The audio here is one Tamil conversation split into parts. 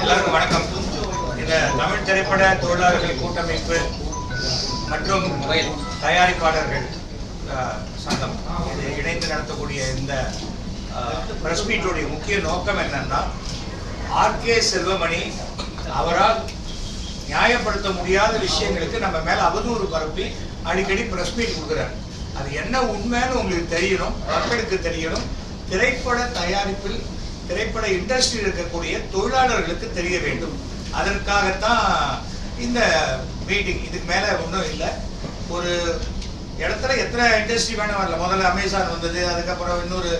எல்லாருக்கும் வணக்கம். இந்த தமிழ் திரைப்பட தொழிலாளர்கள் கூட்டமைப்பு மற்றும் தயாரிப்பாளர்கள் சங்கம். இது இணைந்து நடத்தக்கூடிய இந்த பிரஸ் மீட்டுடைய முக்கிய நோக்கம் என்னன்னா ஆர்கே செல்வமணி அவரால் நியாயப்படுத்த முடியாத விஷயங்களுக்கு நம்ம மேல அவதூறு பரப்பி அடிக்கடி பிரஸ் மீட் கொடுக்குறாரு. அது என்ன உண்மைன்னு உங்களுக்கு தெரியணும் மக்களுக்கு தெரியணும். திரைப்பட தயாரிப்பில் திரைப்பட இண்டஸ்ட்ரியில் இருக்கக்கூடிய தொழிலாளர்களுக்கு தெரிய வேண்டும். அதற்காகத்தான் இந்த மீட்டிங் இதுக்கு மேலே ஒன்றும் இல்லை. ஒரு இடத்துல எத்தனை இண்டஸ்ட்ரி வேணும் வரல. முதல்ல அமேசான் வந்தது அதுக்கப்புறம் இன்னொரு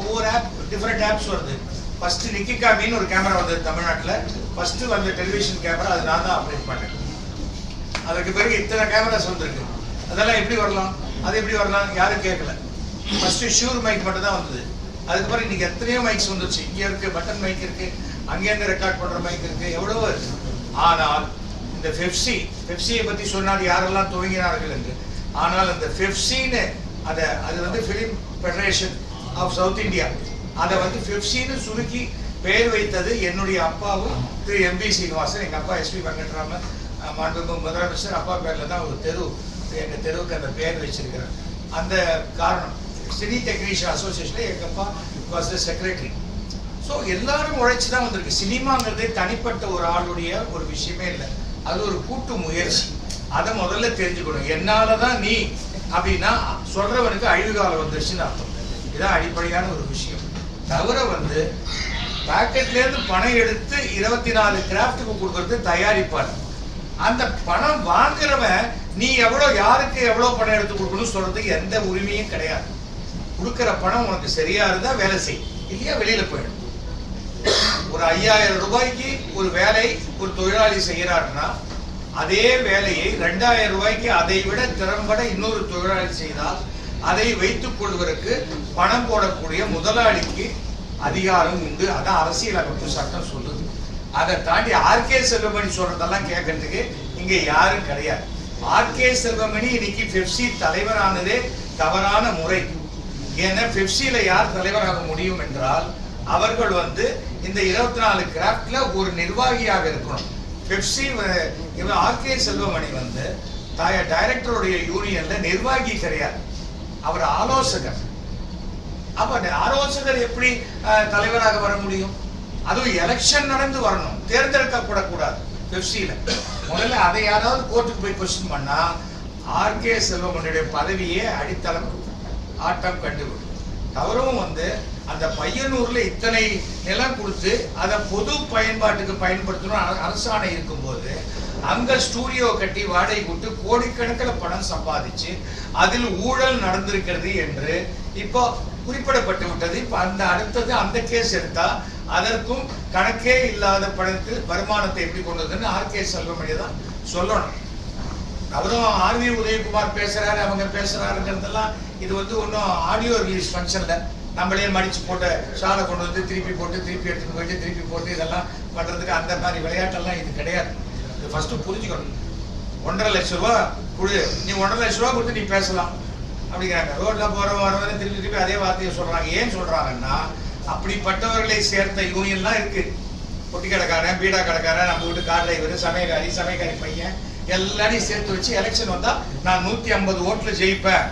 ஒவ்வொரு ஆப் டிஃப்ரெண்ட் ஆப்ஸ் வருது. ஃபர்ஸ்ட் நிக்கிகாமின்னு ஒரு கேமரா வந்தது தமிழ்நாட்டில். ஃபர்ஸ்ட் வந்த டெலிவிஷன் கேமரா அது நான் தான் ஆப்ரேட் பண்ணேன். அதற்கு பிறகு இத்தனை கேமராஸ் வந்திருக்கு. அதெல்லாம் எப்படி வரலாம்? அது எப்படி வரலாம்? யாரும் கேட்கல. ஃபர்ஸ்ட் ஷூர் மைக் மட்டும் தான் வந்தது. அதுக்கப்புறம் இன்னைக்கு எத்தனையோ மைக்ஸ் வந்துருச்சு. இங்கே இருக்கு பட்டன் மைக் இருக்கு அங்கேருந்து ரெக்கார்ட் பண்ற மைக் இருக்கு எவ்வளவோ இருக்கு. ஆனால் இந்த பெப்சி பெப்சியை பத்தி சொன்னால் யாரெல்லாம் துவங்கினார்கள் என்று ஆனால் அந்த பெப்சின்னு அதை அது வந்து film federation of south India அதை வந்து பெப்சின்னு சுருக்கி பெயர் வைத்தது என்னுடைய அப்பாவும் திரு எம்பி சீனிவாசன். எங்கள் அப்பா எஸ்பி வெங்கட்ராமன் அஹ், மாண்புமிகு முதலமைச்சர். அப்பா பேரில் தான் ஒரு தெரு எங்கள் தெருவுக்கு அந்த பெயர் வச்சிருக்கிறார். அந்த காரணம். சினி டெக்னீஷியன் அசோசியேஷன்ல எங்கள் அப்பா வாஸ் த செக்ரட்டரி ஸோ எல்லாரும் உழைச்சி தான் வந்திருக்கு. சினிமாங்கிறது தனிப்பட்ட ஒரு ஆளுடைய ஒரு விஷயமே இல்லை. அது ஒரு கூட்டு முயற்சி. அதை முதல்ல தெரிஞ்சுக்கணும். என்னால் தான் நீ அப்படின்னா சொல்றவனுக்கு அழிவு காலம் வந்துருச்சுன்னு அர்த்தம். இதுதான் அடிப்படையான ஒரு விஷயம். தவிர வந்து பாக்கெட்ல இருந்து பணம் எடுத்து இருபத்தி நாலு கிராஃப்ட்டுக்கு கொடுக்கறது தயாரிப்பார் அந்த பணம் வாங்குறவன் நீ எவ்வளவு யாருக்கு எவ்வளவு பணம் எடுத்து கொடுக்கணும்னு சொல்கிறதுக்கு எந்த உரிமையும் கிடையாது. கொடுக்குற பணம் உனக்கு சரியா இருந்தா வேலை செய். இல்லையா வெளியில போயிடும் ஒரு ஐயாயிரம் ரூபாய்க்கு ஒரு வேலை ஒரு தொழிலாளி செய்யறாருன்னா அதே வேலையை ரெண்டாயிரம் ரூபாய்க்கு அதை விட திறம்பட இன்னொரு தொழிலாளி செய்தால் அதை வைத்துக் கொள்வதற்கு பணம் போடக்கூடிய முதலாளிக்கு அதிகாரம் உண்டு. அதான் அரசியலமைப்பு சட்டம் சொல்லுது. அதை தாண்டி ஆர்கே செல்வமணி சொல்றதெல்லாம் கேட்கறதுக்கு இங்க யாரும் கிடையாது. ஆர்கே செல்வமணி இன்னைக்கு பெப்சி தலைவரானதே தவறான முறை. ஏன்னா பெப்சியில யார் தலைவராக முடியும் என்றால் அவர்கள் வந்து இந்த இருபத்தி நாலு கிராஃப்ட்ல ஒரு நிர்வாகியாக இருக்கணும். பெப்சி இவன் ஆர்கே செல்வமணி வந்து தாய டைரக்டருடைய யூனியன்ல நிர்வாகி கிடையாது. அவர் ஆலோசகர். அப்ப ஆலோசகர் எப்படி அஹ், தலைவராக வர முடியும்? அதுவும் எலெக்ஷன் நடந்து வரணும். தேர்ந்தெடுக்கப்படக்கூடாது பெப்சியில முதல்ல அதை யாராவது கோர்ட்டுக்கு போய் கொஸ்டின் பண்ணா ஆர்கே செல்வமணியுடைய பதவியே அடித்தளம் ஆட்டம் கண்டுவிடும் தவறும் வந்து அந்த பையனூர்ல இத்தனை நிலம் கொடுத்து அதை பொது பயன்பாட்டுக்கு பயன்படுத்தணும் அரசாணை இருக்கும்போது அங்க ஸ்டூடியோ கட்டி வாடகை விட்டு கோடிக்கணக்கில் பணம் சம்பாதிச்சு அதில் ஊழல் நடந்திருக்கிறது என்று இப்போ குறிப்பிடப்பட்டு விட்டது. இப்போ அந்த அடுத்தது அந்த கேஸ் எடுத்தா அதற்கும் கணக்கே இல்லாத பணத்தில் வருமானத்தை எப்படி கொண்டு வந்ததுன்னு ஆர்கே செல்வமணி தான் சொல்லணும். அவரும் ஆர்வி உதயகுமார் பேசுறாரு அவங்க பேசுறாருங்கிறதெல்லாம் இது வந்து ஒன்றும் ஆடியோ ரிலீஸ் ஃபங்க்ஷனில் நம்மளே மடித்து போட்ட ஷாலை கொண்டு வந்து திருப்பி போட்டு திருப்பி எடுத்துகிட்டு போயிட்டு திருப்பி போட்டு இதெல்லாம் பண்ணுறதுக்கு அந்த மாதிரி விளையாட்டெல்லாம் இது கிடையாது. இது ஃபஸ்ட்டு புரிஞ்சுக்கணும். ஒன்றரை லட்ச ரூபா கொடு. நீ ஒன்றரை லட்ச ரூபா கொடுத்து நீ பேசலாம். அப்படிங்கிறாங்க. ரோட்டில் போகிற வரவங்க திருப்பி திருப்பி அதே வார்த்தையை சொல்கிறாங்க ஏன் சொல்கிறாங்கன்னா அப்படிப்பட்டவர்களை சேர்த்த யூனியன்லாம் இருக்குது பொட்டி கடைக்காரன் பீடா கடைக்காரன் நம்ம வீட்டு கார் டிரைவர் சமயக்காரி சமயக்காரி பையன் எல்லாரையும் சேர்த்து வச்சு எலெக்ஷன் வந்தால் நான் நூற்றி ஐம்பது ஓட்டில் ஜெயிப்பேன்.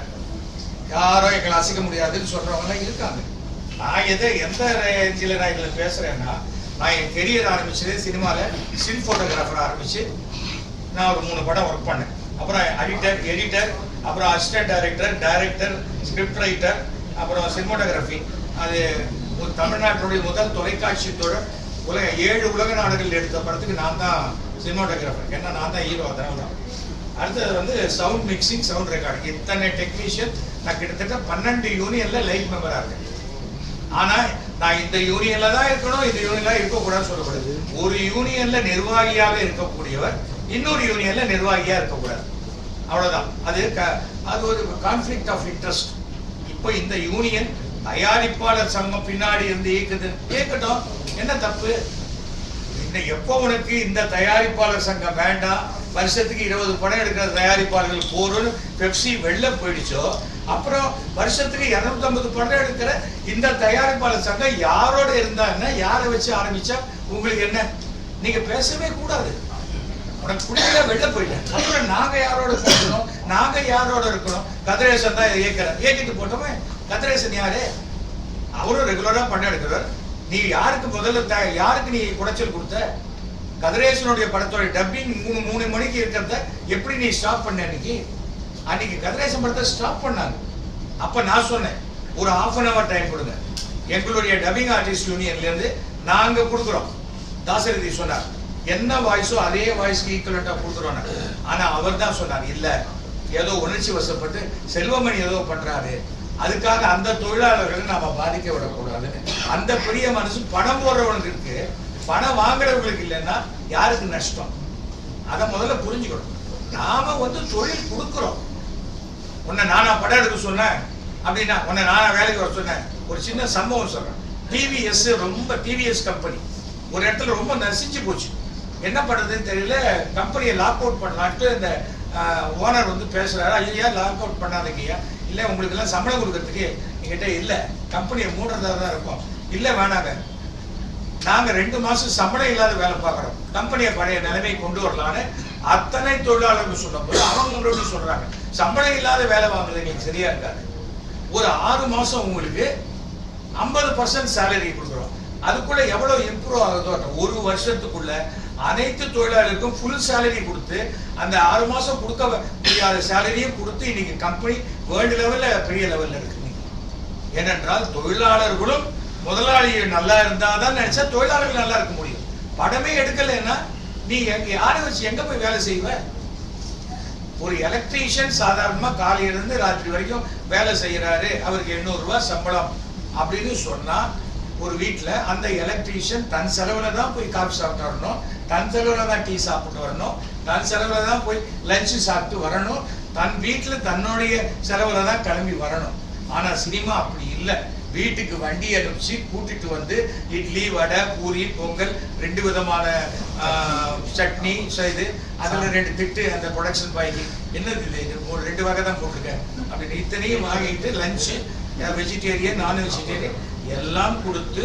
யாரும் எங்களை அசைக்க முடியாதுன்னு சொல்றவங்க இருக்காங்க. நான் எதை எந்த ரேஞ்சில் நான் இதில் பேசுறேன்னா நான் என் கெரியர் ஆரம்பிச்சது சினிமால ஸ்டில் போட்டோகிராஃபர் ஆரம்பிச்சு நான் ஒரு மூணு படம் ஒர்க் பண்ணேன். அப்புறம் அடிட்டர் எடிட்டர் அப்புறம் assistant director director script writer அப்புறம் சினிமோட்டோகிராஃபி அது ஒரு தமிழ்நாட்டுடைய முதல் தொலைக்காட்சி தொடர். உலக ஏழு உலக நாடுகள் எடுத்த படத்துக்கு நான் தான் சினிமோட்டோகிராஃபர் ஏன்னா நான் தான் ஹீரோ அதனால தான். அடுத்தது வந்து சவுண்ட் மிக்சிங் சவுண்ட் ரெக்கார்டிங் இத்தனை டெக்னீஷியன் நான் கிட்டத்தட்ட பன்னெண்டு யூனியன்ல லைஃப் மெம்பராக இருக்கேன். ஆனால் நான் இந்த யூனியன்ல தான் இருக்கணும் இந்த யூனியன்ல இருக்கக்கூடாதுன்னு சொல்லக்கூடாது ஒரு யூனியன்ல நிர்வாகியாக இருக்கக்கூடியவர் இன்னொரு யூனியன்ல நிர்வாகியாக இருக்கக்கூடாது. அவ்வளோதான் அது க- அது ஒரு கான்ஃப்ளிக்ட் ஆஃப் இன்ட்ரெஸ்ட் இப்போ இந்த யூனியன் தயாரிப்பாளர் சங்கம் பின்னாடி இருந்து இயக்குது. இயக்கட்டும். என்ன தப்பு? இந்த எப்போ உனக்கு இந்த தயாரிப்பாளர் சங்கம் வேண்டாம்? வருஷத்துக்கு இருபது படம் எடுக்கிற தயாரிப்பாளர்கள் போறோம்னு பெப்சி வெளில போயிடுச்சோ. அப்புறம் வருஷத்துக்கு 250 படம் எடுக்கிற இந்த தயாரிப்பாளர் சங்கம் யாரோட இருந்தாங்கன்னா யாரை வச்சு ஆரம்பிச்சா உங்களுக்கு என்ன? நீங்க பேசவே கூடாது. உனக்கு பிடிக்கல வெளில போயிட்டேன் அப்புறம் நாங்க யாரோட பேசணும் நாங்க யாரோட இருக்கணும்? கதிரேசன் தான் இயக்கிறார். இயக்கிட்டு போட்டோமே. கதிரேசன் யாரு? அவரும் ரெகுலரா படம் எடுக்கிறார். நீ யாருக்கு முதல்ல த- யாருக்கு நீ குடைச்சல் கொடுத்த? கதிரேசனுடைய படத்தோட டப்பிங் மூணு மூணு மணிக்கு இருக்கிறத எப்படி நீ ஸ்டாப் பண்ண அன்னைக்கு? அன்னைக்கு கதிரேசன் படத்தை ஸ்டாப் பண்ணாங்க அப்ப நான் சொன்னேன் ஒரு ஆஃப் அன் அவர் டைம் கொடுங்க. எங்களுடைய டப்பிங் ஆர்டிஸ்ட் யூனியன்ல இருந்து நாங்க கொடுக்குறோம். தாசரதி சொன்னார் என்ன வாய்ஸோ அதே வாய்ஸ்க்கு ஈக்குவலண்டா கொடுக்குறோம் ஆனா அவர் தான் சொன்னார் இல்ல ஏதோ உணர்ச்சி வசப்பட்டு செல்வமணி ஏதோ பண்றாரு. அதுக்காக அந்த தொழிலாளர்களை நாம பாதிக்க விடக்கூடாதுன்னு. அந்த பெரிய மனசு பணம் போடுறவனுக்கு இருக்கு. பணம் வாங்குறவங்களுக்கு இல்லைன்னா யாருக்கு நஷ்டம்? அதை முதல்ல புரிஞ்சுக்கணும். நாம வந்து தொழில் கொடுக்குறோம். உன்னை நானா படம் எடுக்க சொன்னேன் அப்படின்னா உன்னை நானா வேலைக்கு வர சொன்னேன். ஒரு சின்ன சம்பவம் சொல்றேன். டிவிஎஸ் ரொம்ப டிவிஎஸ் கம்பெனி ஒரு இடத்துல ரொம்ப நசிச்சு போச்சு. என்ன பண்ணுறதுன்னு தெரியல. கம்பெனியை லாக் அவுட் பண்ணலான்ட்டு இந்த ஓனர் வந்து பேசுகிறாரு ஐயா லாக் அவுட் பண்ணாதீங்கய்யா இல்லை உங்களுக்கு எல்லாம் சம்பளம் கொடுக்கறதுக்கு என்கிட்ட இல்லை. கம்பெனியை மூடுறதா தான் இருக்கும். இல்லை வேணாங்க. நாங்க ரெண்டு மாசம் சம்பளம் இல்லாத வேலை பார்க்கறோம். கம்பெனியை பழைய நிலைமை கொண்டு வரலான்னு அத்தனை தொழிலாளர்கள் அவங்க அவங்களோட சொல்றாங்க. சம்பளம் இல்லாத வேலை வாங்குறது எங்களுக்கு சரியா இருக்காது. ஒரு ஆறு மாசம் உங்களுக்கு ஐம்பது பர்சன்ட் சேலரி கொடுக்குறோம். அதுக்குள்ள எவ்வளவு இம்ப்ரூவ் ஆகுதோ ஒரு வருஷத்துக்குள்ள அனைத்து தொழிலாளருக்கும் ஃபுல் சேலரி கொடுத்து அந்த ஆறு மாசம் கொடுக்க முடியாத சேலரியும் கொடுத்து இன்னைக்கு கம்பெனி வேர்ல்டு லெவல்ல பெரிய லெவல்ல இருக்கு. ஏனென்றால் தொழிலாளர்களும் முதலாளி நல்லா இருந்தாதான் நினைச்சா தொழிலாளர்கள் நல்லா இருக்க முடியும். படமே எடுக்கலைன்னா நீ எங்க யாரை வச்சு எங்க போய் வேலை செய்வ? ஒரு எலக்ட்ரீஷியன் சாதாரணமா காலையில இருந்து ராத்திரி வரைக்கும் வேலை செய்யறாரு அவருக்கு 800 ரூபாய் சம்பளம் அப்படின்னு சொன்னா ஒரு வீட்டில் அந்த எலக்ட்ரீஷியன் தன் செலவில் தான் போய் காஃபி சாப்பிட்டு வரணும் தன் செலவில் தான் டீ சாப்பிட்டு வரணும் தன் செலவில் தான் போய் லஞ்ச் சாப்பிட்டு வரணும் தன் வீட்டுல தன்னுடைய செலவில் தான் கிளம்பி வரணும். ஆனா சினிமா அப்படி இல்லை. வீட்டுக்கு வண்டி அனுப்பிச்சு கூட்டிட்டு வந்து இட்லி வடை பூரி பொங்கல் ரெண்டு விதமான ஆஹ், சட்னி இது. அதில் ரெண்டு திட்டு அந்த ப்ரொடக்ஷன் பாய்க்கு என்னது இது? இது ஒரு ரெண்டு வகை தான் போட்டிருக்கேன் அப்படின்னு இத்தனையும் வாங்கிட்டு லஞ்சு வெஜிடேரியன் நான் வெஜிடேரியன் எல்லாம் கொடுத்து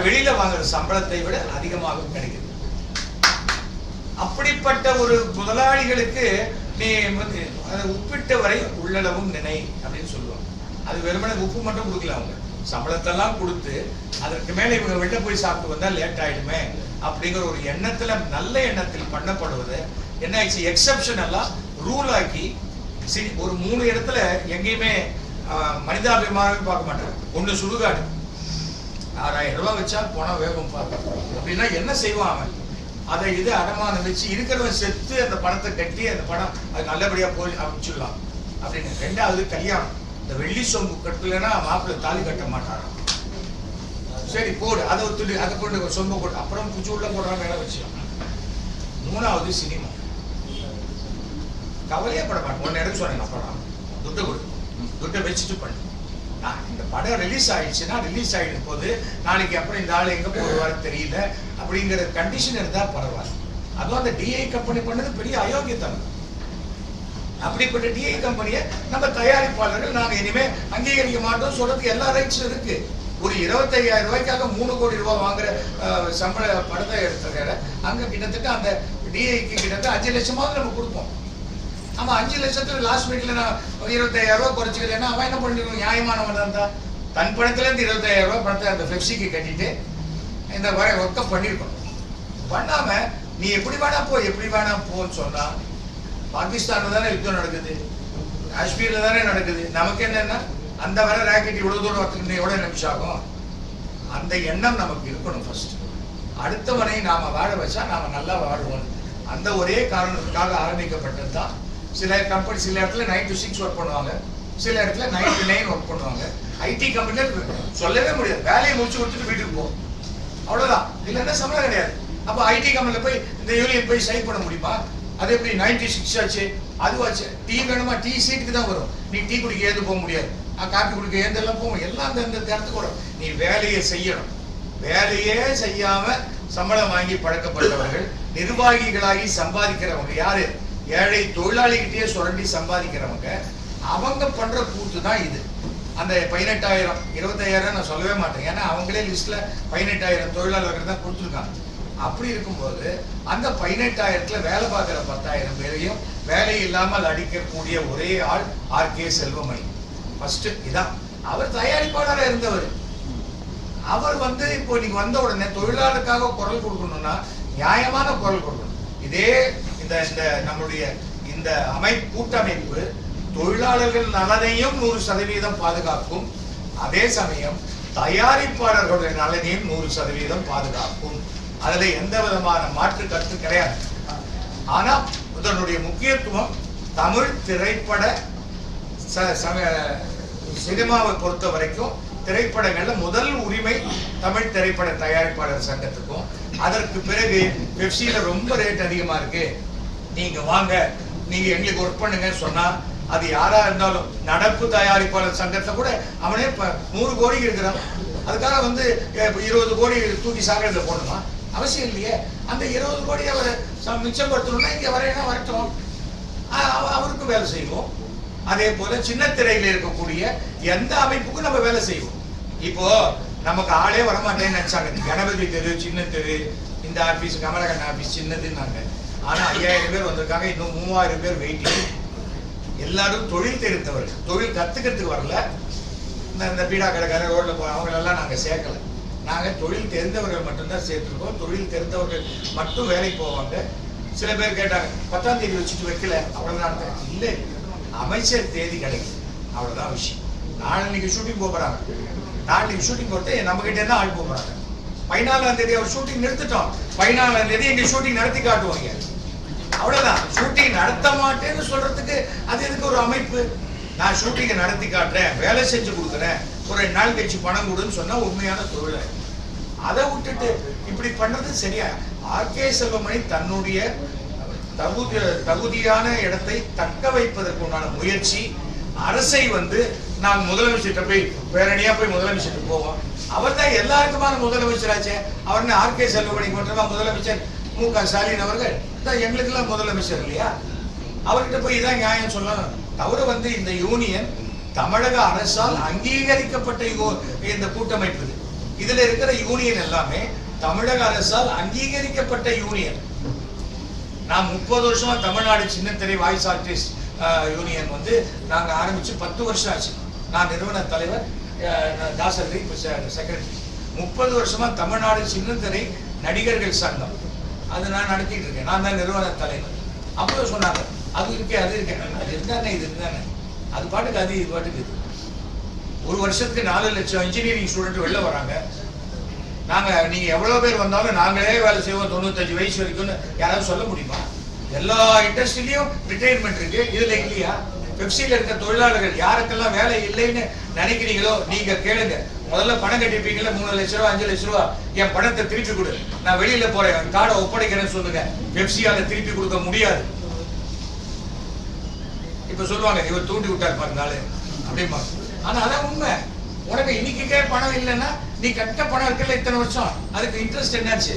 வெளியில வாங்குற சம்பளத்தை விட அதிகமாக கிடைக்குது. அப்படிப்பட்ட ஒரு முதலாளிகளுக்கு நீ வந்து அதை உப்பிட்ட வரை உள்ளளவும் நினை அப்படின்னு சொல்லுவாங்க. அது வெறுமனே உப்பு மட்டும் கொடுக்கல அவங்க. சம்பளத்தெல்லாம் கொடுத்து அதற்கு மேல இவங்க வெளில போய் சாப்பிட்டு வந்தா லேட் ஆயிடுமே அப்படிங்கிற ஒரு எண்ணத்துல நல்ல எண்ணத்தில் பண்ணப்படுவது என்ன ஆயிடுச்சு? எக்ஸப்ஷன் எல்லாம் ரூல் ஆக்கி சரி ஒரு மூணு இடத்துல எங்கேயுமே ஆஹ், மனிதாபிமானம் பார்க்க மாட்டாங்க. ஒண்ணு சுடுகாடு. ஆறாயிரம் ரூபாய் வச்சா போனா வேகம் பார்க்கும் அப்படின்னா என்ன செய்வான் அவன்? அதை இது அடமானம் வச்சு இருக்கிறவன் செத்து அந்த பணத்தை கட்டி அந்த பணம் அது நல்லபடியா போய் அமைச்சிடலாம். அப்படின்னு. ரெண்டாவது கல்யாணம். இந்த வெள்ளி சொம்பு கட்டலைன்னா மாப்பிள்ளை தாலி கட்ட மாட்டாராம். சரி போடு. அதை ஒத்துட்டு அதை கொண்டு சொம்பை சொம்பு போட்டு அப்புறம் பூச்சி உள்ள போடுறாங்க வேலை வச்சு மூணாவது சினிமா. கவலையே பட மாட்டேன். ஒன்னு எடுக்க சொன்னேன் நான் துட்டை கொடு. துட்டை வச்சுட்டு பண்ணு. நான் இந்த படம் ரிலீஸ் ஆயிடுச்சுன்னா ரிலீஸ் ஆகிடும் போது நாளைக்கு அப்புறம் இந்த ஆள் எங்கே போடுவார் தெரியல. அப்படிங்கிற கண்டிஷன் இருந்தால் பரவாயில்ல. அதுவும் அந்த டிஐ கம்பெனி பண்ணது பெரிய அயோக்கியத்தனம். அப்படிப்பட்ட டிஐ கம்பெனியை நம்ம தயாரிப்பாளர்கள் நாங்க இனிமே அங்கீகரிக்க மாட்டோம். சொல்றதுக்கு எல்லா ரைட்ஸும் இருக்கு. ஒரு இருபத்தையாயிரம் ரூபாய்க்காக மூணு கோடி ரூபாய் வாங்குற சம்பள படத்தை எடுத்ததால அங்க கிட்டத்தட்ட அந்த டிஐக்கு கிட்டத்தட்ட அஞ்சு லட்சமாவது நம்ம கொடுப்போம். ஆமா அஞ்சு லட்சத்துக்கு லாஸ்ட் வீக்ல நான் இருபத்தாயிரம் ரூபாய் குறைச்சிக்கலன்னா அவன் என்ன பண்ணிருக்கணும் நியாயமானவன் இருந்தா தன் பணத்துல இருந்து இருபத்தாயிரம் ரூபாய் பணத்தை அந்த பெப்சிக்கு கட்டிட்டு இந்த வரை ஒர்க்கம் பண்ணியிருக்கணும் பண்ணாம நீ எப்படி வேணா போ எப்படி வேணா போன்னு சொன்னா பாகிஸ்தான்ல தானே யுத்தம் நடக்குது? காஷ்மீர்ல தானே நடக்குது? நமக்கு என்னன்னா அந்த வர ராக்கெட் இவ்வளவு தூரம் வரத்துக்கு எவ்வளவு நிமிஷம் ஆகும்? அந்த எண்ணம் நமக்கு இருக்கணும் ஃபர்ஸ்ட் அடுத்தவனை நாம வாழ வச்சா நாம நல்லா வாழுவோம். அந்த ஒரே காரணத்துக்காக ஆரம்பிக்கப்பட்டது தான் சில கம்பெனி சில இடத்துல நைன் டு சிக்ஸ் ஒர்க் பண்ணுவாங்க. சில இடத்துல நைன் டு நைன் ஒர்க் பண்ணுவாங்க. ஐடி கம்பெனியில் சொல்லவே முடியாது. வேலையை முடிச்சு கொடுத்துட்டு வீட்டுக்கு போகும் அவ்வளவுதான். இல்லைன்னா சம்பளம் கிடையாது. அப்போ ஐடி கம்பெனில போய் இந்த யூனியன் போய் சைன் பண்ண முடியுமா? அது எப்படி? நைன்டி சிக்ஸ் ஆச்சு? அதுவாச்சு டீ வேணுமா? டீ சீட்டுக்கு தான் வரும். நீ டீ குடிக்க ஏந்து போக முடியாது. ஆ, காப்பி குடிக்க ஏந்தெல்லாம் போகும். எல்லாம் அந்த அந்த இடத்துக்கு வரும். நீ வேலையை செய்யணும். வேலையே செய்யாம சம்பளம் வாங்கி பழக்கப்பட்டவர்கள் நிர்வாகிகளாகி சம்பாதிக்கிறவங்க யாரு? ஏழை தொழிலாளிகிட்டயே சுரண்டி சம்பாதிக்கிறவங்க. அவங்க பண்ற கூத்து தான் இது. அந்த பதினெட்டாயிரம் இருபத்தாயிரம் நான் சொல்லவே மாட்டேன். ஏன்னா அவங்களே லிஸ்ட்ல பதினெட்டாயிரம் தொழிலாளர்கள் தான் கொடுத்துருக்காங்க. அப்படி இருக்கும்போது அந்த பதினெட்டாயிரத்துல வேலை பார்க்குற பத்தாயிரம் பேரையும் வேலை இல்லாமல் அடிக்கக்கூடிய ஒரே ஆள் ஆர். கே. செல்வமணி. ஃபர்ஸ்ட் இதான். அவர் தயாரிப்பாளராக இருந்தவர். அவர் வந்து இப்போ நீங்க வந்த உடனே தொழிலாளருக்காக குரல் கொடுக்கணும்னா நியாயமான குரல் கொடுக்கணும். இதே இந்த இந்த நம்மளுடைய இந்த அமைப்பு கூட்டமைப்பு தொழிலாளர்கள் நலனையும் நூறு சதவீதம் பாதுகாக்கும். அதே சமயம் தயாரிப்பாளர்களுடைய நலனையும் நூறு சதவீதம் பாதுகாக்கும். அதுல எந்த விதமான மாற்று கருத்து கிடையாது. ஆனா இதனுடைய முக்கியத்துவம் தமிழ் திரைப்பட ச- சம- சினிமாவை பொறுத்த வரைக்கும் திரைப்படங்கள்ல முதல் உரிமை தமிழ் திரைப்பட தயாரிப்பாளர் சங்கத்துக்கும். அதற்கு பிறகு பெப்சியில ரொம்ப ரேட் அதிகமா இருக்கு. நீங்க வாங்க நீங்க எங்களுக்கு ஒர்க் பண்ணுங்க சொன்னா அது யாரா இருந்தாலும் நடப்பு தயாரிப்பாளர் சங்கத்தை கூட அவனே நூறு கோடி இருக்கிறான். அதுக்காக வந்து இருபது கோடி தூக்கி சாகரத்துல போடணுமா? அவசியம் இல்லையே. அந்த இருபது கோடி அவர் ச- மிச்சப்படுத்தணும்னா இங்கே வரையினா வரட்டும்? அவருக்கும் அவ- வேலை செய்வோம். அதே போல சின்ன திரையில் இருக்கக்கூடிய எந்த அமைப்புக்கும் நம்ம வேலை செய்வோம். இப்போ நமக்கு ஆளே வரமாட்டேன்னு நினைச்சாங்க. கணபதி தெரு சின்ன தெரு இந்த ஆபீஸ் கமலகண்ண ஆபீஸ் சின்னதுன்னாங்க. ஆனா ஐயாயிரம் பேர் வந்திருக்காங்க. இன்னும் மூவாயிரம் பேர் வெயிட்டிங் எல்லாரும் தொழில் தெரிந்தவர்கள். தொழில் கத்துக்கிறதுக்கு வரல. இந்த பீடா கடைக்காரர் ரோட்ல போ அவங்களெல்லாம் நாங்க சேர்க்கல. நாங்கள் தொழில் தெரிந்தவர்கள் மட்டும்தான் சேர்த்துருக்கோம். தொழில் தெரிந்தவர்கள் மட்டும் வேலைக்கு போவாங்க. சில பேர் கேட்டாங்க பத்தாம் தேதி வச்சுட்டு வைக்கல அவ்வளவுதான் இல்லை அமைச்சர் தேதி கிடைக்கும். அவ்வளோதான் விஷயம். நாளைக்கு ஷூட்டிங் போகிறாங்க நாளைக்கு ஷூட்டிங் போகிறது நம்ம கிட்டே இருந்தா ஆள் போகிறாங்க பதினாலாம் தேதி அவர் ஷூட்டிங் நிறுத்திட்டோம். பதினாலாம் தேதி எங்க ஷூட்டிங் நடத்தி காட்டுவாங்க. அவ்வளோதான் ஷூட்டிங் நடத்த மாட்டேன்னு சொல்றதுக்கு அது எதுக்கு ஒரு அமைப்பு? நான் ஷூட்டிங்கை நடத்தி காட்டுறேன். வேலை செஞ்சு கொடுக்குறேன். ஒரு ரெண்டு நாள் கழிச்சு பணம் கொடுன்னு சொன்னா உண்மையான தொழில் அதை விட்டுட்டு இப்படி பண்றது சரியா? ஆர்கே செல்வமணி தன்னுடைய தகுதி தகுதியான இடத்தை தக்க வைப்பதற்கு உண்டான முயற்சி அரசை வந்து நான் முதலமைச்சர்கிட்ட போய் பேரணியா போய் முதலமைச்சர்கிட்ட போவோம். அவர் தான் எல்லாருக்குமான முதலமைச்சராச்சே. அவர் ஆர்கே செல்வமணி மட்டுமா முதலமைச்சர்? மு க ஸ்டாலின் அவர்கள். தான் எங்களுக்கெல்லாம் முதலமைச்சர் இல்லையா? அவர்கிட்ட போய் இதான் நியாயம் சொல்லணும். தவிர வந்து இந்த யூனியன் தமிழக அரசால் அங்கீகரிக்கப்பட்ட இந்த கூட்டமைப்பு. இதுல இருக்கிற யூனியன் எல்லாமே தமிழக அரசால் அங்கீகரிக்கப்பட்ட யூனியன். நான் முப்பது வருஷமா தமிழ்நாடு சின்னத்திரை வாய்ஸ் ஆர்டிஸ்ட் யூனியன் வந்து நாங்க ஆரம்பிச்சு பத்து வருஷம் ஆச்சு. நான் நிறுவன தலைவர் தாசரி செக்ரட்டரி முப்பது வருஷமா தமிழ்நாடு சின்னத்திரை நடிகர்கள் சங்கம். அது நான் நடத்திட்டு இருக்கேன். நான் தான் நிறுவன தலைவர். அப்போ சொன்னாங்க அது இருக்கே அது இருக்கேன் அது இருந்தானே இது இருந்தானே அது பாட்டுக்கு அது இது பாட்டுக்கு இது. ஒரு வருஷத்துக்கு நாலு லட்சம் இன்ஜினியரிங் ஸ்டூடெண்ட் வெளில வராங்க. நாங்கள் நீங்கள் எவ்வளோ பேர் வந்தாலும் நாங்களே வேலை செய்வோம் தொண்ணூத்தஞ்சு வயசு வரைக்கும்னு யாராவது சொல்ல முடியுமா? எல்லா இண்டஸ்ட்ரிலையும் ரிட்டையர்மெண்ட் இருக்கு. இதுல இல்லையா? பெப்சியில் இருக்க தொழிலாளர்கள் யாருக்கெல்லாம் வேலை இல்லைன்னு நினைக்கிறீங்களோ நீங்க கேளுங்க. முதல்ல பணம் கட்டிப்பீங்கல்ல மூணு லட்ச ரூபா அஞ்சு லட்ச ரூபா. என் பணத்தை திருப்பி கொடு. நான் வெளியில போறேன் கார்டை ஒப்படைக்கிறேன்னு சொல்லுங்க. பெப்சியால திருப்பி கொடுக்க முடியாது. இப்ப சொல்லுவாங்க இவர் தூண்டி விட்டார் பாருங்க அப்படிமா ஆனா அதான் உண்மை. உனக்கு இன்னைக்கே பணம் இல்லைன்னா நீ கட்ட பணம் இருக்குல்ல இத்தனை வருஷம்? அதுக்கு இன்ட்ரெஸ்ட் என்னாச்சு?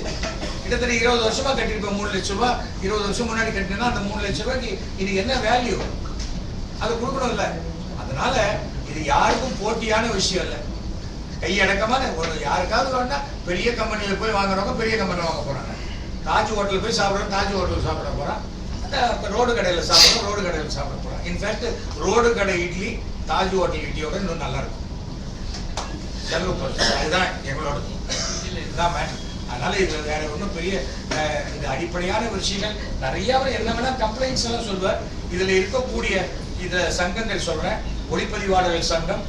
கிட்டத்தட்ட இருபது வருஷமா கட்டிருப்ப மூணு லட்ச ரூபாய் இருபது வருஷம் முன்னாடி கட்டினா அந்த மூணு லட்ச ரூபாய்க்கு இன்னைக்கு என்ன வேல்யூ அது கொடுக்கணும்ல. அதனால இது யாருக்கும் போட்டியான விஷயம் இல்லை. கையடக்கமான ஒரு யாருக்காவது வேணா பெரிய கம்பெனியில போய் வாங்குறவங்க பெரிய கம்பெனியில் வாங்க போறாங்க. தாஜ் ஹோட்டலில் போய் சாப்பிட்றோம் தாஜ் ஹோட்டலில் சாப்பிட போறான். ரோடு கடையில் சாப்பிட்றோம் ரோடு கடையில் சாப்பிட இன்ஃபேக்ட் ரோடு கடை இட்லி தாஜ் ஹோட்டல் இட்லியோட இன்னும் நல்லா இருக்கும் செலவு. அதுதான் எங்களோட இதுதான் மேட்டர் அதனால இது வேற ஒன்றும் பெரிய இந்த அடிப்படையான விஷயங்கள். நிறைய என்ன வேணா கம்ப்ளைண்ட்ஸ் எல்லாம் சொல்வார். இதுல இருக்கக்கூடிய இந்த சங்கங்கள் சொல்றேன். ஒளிப்பதிவாளர்கள் சங்கம்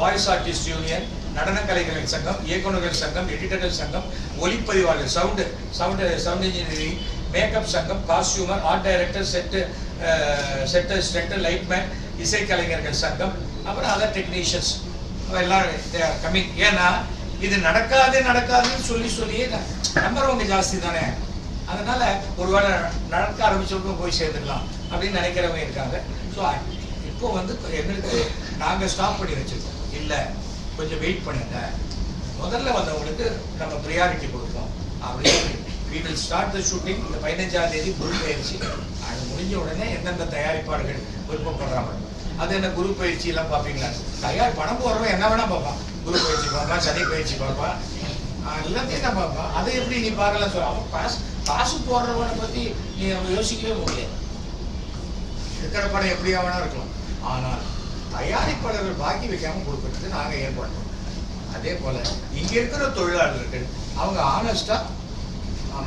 வாய்ஸ் ஆர்டிஸ்ட் யூனியன் நடன கலைஞர்கள் சங்கம் இயக்குநர்கள் சங்கம் எடிட்டர்கள் சங்கம் ஒளிப்பதிவாளர் sound sound sound engineering makeup சங்கம் costumer art director set setter ஸ்ட்ரெக்டர் light man இசைக்கலைஞர்கள் சங்கம் அப்புறம் அதர் டெக்னீஷியன்ஸ் எல்லாம் கம்மிங் ஏன்னா இது நடக்காது நடக்காதுன்னு சொல்லி சொல்லியே நம்புறவங்க ஜாஸ்தி தானே. அதனால ஒருவேளை நடக்க ஆரம்பிச்சவங்க போய் சேர்ந்துக்கலாம் அப்படின்னு நினைக்கிறவங்க இருக்காங்க. ஸோ இப்போ வந்து எங்களுக்கு நாங்கள் ஸ்டாப் பண்ணி வச்சிருக்கோம். இல்லை கொஞ்சம் வெயிட் பண்ணுங்க. முதல்ல வந்தவங்களுக்கு நம்ம ப்ரியாரிட்டி கொடுப்போம். அப்படின்னு we will start the shooting இந்த பதினஞ்சாம் தேதி முழு பயிற்சி முடிஞ்ச உடனே எந்தெந்த தயாரிப்பாளர்கள் விருப்பப்படுறாங்க? அது என்ன குரு பயிற்சி எல்லாம் பார்ப்பீங்களா? தயார் பணம் போடுறவன் என்ன வேணா பார்ப்பான். குரு பயிற்சி பார்ப்பான் சனி பயிற்சி பார்ப்பான். எல்லாத்தையும் தான் பார்ப்பான். அதை எப்படி நீ பார்க்கலாம் சொல்ல. அவன் காசு காசு போடுறவனை பத்தி நீ அவன் யோசிக்கவே முடியாது இருக்கிற படம் எப்படியா வேணா இருக்கலாம். ஆனால் தயாரிப்பாளர்கள் பாக்கி வைக்காம கொடுக்கறது நாங்க ஏற்பாடு அதே போல இங்க இருக்கிற தொழிலாளர்கள் அவங்க ஆனஸ்டா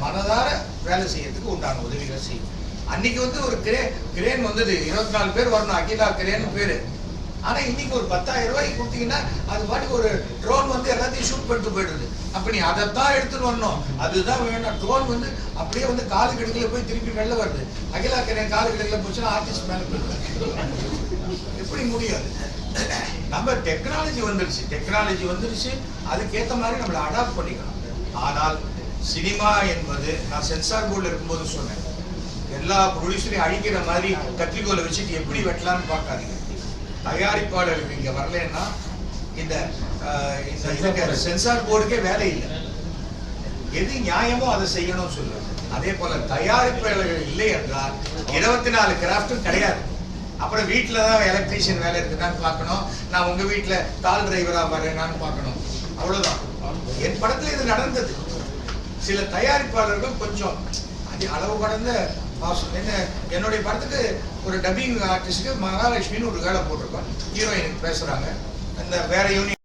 மனதார வேலை செய்யறதுக்கு உண்டான உதவிகளை செய்யும். அன்னைக்கு வந்து ஒரு கிரே கிரேன் வந்தது. இருபத்தி நாலு பேர் வரணும். அகிலா கிரேன் பேரு. ஆனா இன்னைக்கு ஒரு பத்தாயிரம் ரூபாய்க்கு கொடுத்தீங்கன்னா அது பாட்டுக்கு ஒரு ட்ரோன் வந்து எல்லாத்தையும் ஷூட் பண்ணிட்டு போயிடுது. அப்ப நீ அதைத்தான் எடுத்துட்டு வரணும். அதுதான் வேணும். ட்ரோன் வந்து அப்படியே வந்து காலு கிடக்குல போய் திருப்பி வெளில வருது. அகிலா கிரேன் காலு கிடக்குல போச்சுன்னா ஆர்டிஸ்ட் மேல எப்படி முடியாது? நம்ம டெக்னாலஜி வந்துருச்சு. டெக்னாலஜி வந்துருச்சு. அதுக்கேத்த மாதிரி நம்மளை அடாப்ட் பண்ணிக்கணும் ஆனால் சினிமா என்பது நான் சென்சார் போர்டில் இருக்கும்போது சொன்னேன். எல்லா ப்ரொடியூசரையும் அழிக்கிற மாதிரி கத்திரிக்கோலை வச்சுட்டு எப்படி வெட்டலாம்னு பார்க்காதீங்க. தயாரிப்பாளர்கள் இங்க வரலன்னா இந்த சென்சார் போர்டுக்கே வேலை இல்லை. எது நியாயமோ அதை செய்யணும்னு சொல்லுவேன் அதே போல தயாரிப்பாளர்கள் இல்லை என்றால் இருபத்தி நாலு கிராஃப்டும் கிடையாது. அப்புறம் வீட்டில் தான் எலக்ட்ரீஷியன் வேலை இருக்குதான்னு பார்க்கணும். நான் உங்க வீட்டில் கால் டிரைவரா வரேனான்னு பார்க்கணும். அவ்வளவுதான். என் படத்துல இது நடந்தது. சில தயாரிப்பாளர்கள் கொஞ்சம் அது அளவு கடந்த என்ன என்னுடைய படத்துக்கு ஒரு டப்பிங் ஆர்டிஸ்ட்டுக்கு மகாலட்சுமின்னு ஒரு வேலை போட்டிருக்கோம். ஹீரோயின் பேசுறாங்க. அந்த வேற யூனிட்